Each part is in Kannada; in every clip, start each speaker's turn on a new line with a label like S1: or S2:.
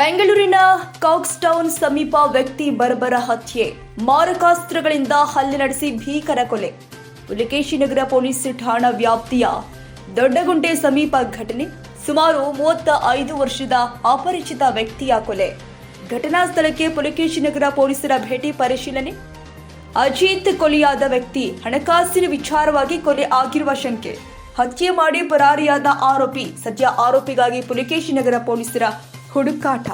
S1: ಬೆಂಗಳೂರಿನ ಕಾಕ್ಸ್ ಟೌನ್ ಸಮೀಪ ವ್ಯಕ್ತಿ ಬರ್ಬರ ಹತ್ಯೆ. ಮಾರಕಾಸ್ತ್ರಗಳಿಂದ ಹಲ್ಲೆ ನಡೆಸಿ ಭೀಕರ ಕೊಲೆ. ಪುಲಿಕೇಶಿ ನಗರ ಪೊಲೀಸ್ ಠಾಣಾ ವ್ಯಾಪ್ತಿಯ ದೊಡ್ಡಗುಂಟೆ ಸಮೀಪ ಘಟನೆ. ಸುಮಾರು ಮೂವತ್ತ ಐದು ವರ್ಷದ ಅಪರಿಚಿತ ವ್ಯಕ್ತಿಯ ಕೊಲೆ. ಘಟನಾ ಸ್ಥಳಕ್ಕೆ ಪುಲಕೇಶಿ ನಗರ ಪೊಲೀಸರ ಭೇಟಿ ಪರಿಶೀಲನೆ. ಅಜಿತ್ ಕೊಲೆಯಾದ ವ್ಯಕ್ತಿ ಹಣಕಾಸಿನ ವಿಚಾರವಾಗಿ ಕೊಲೆ ಆಗಿರುವ ಶಂಕೆ. ಹತ್ಯೆ ಮಾಡಿ ಪರಾರಿಯಾದ ಆರೋಪಿ. ಸದ್ಯ ಆರೋಪಿಗಾಗಿ ಪುಲಕೇಶಿ ನಗರ ಪೊಲೀಸರ ಹುಡುಕಾಟ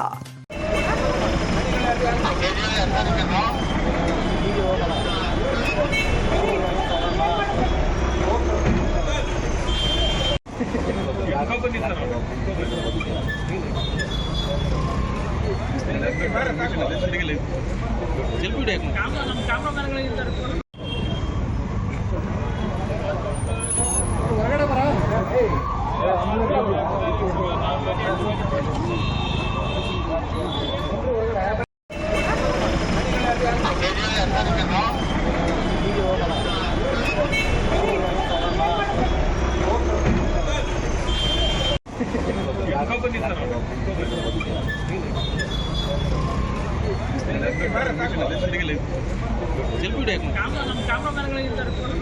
S1: ಸೆಲ್ಫಿ ಡೇ ಕ್ಯಾಮ್ರಾ ನಮ್ಮ ಕ್ಯಾಮ್ರಾ ಮ್ಯಾನ್ಗಳಿರ್ತಾರೆ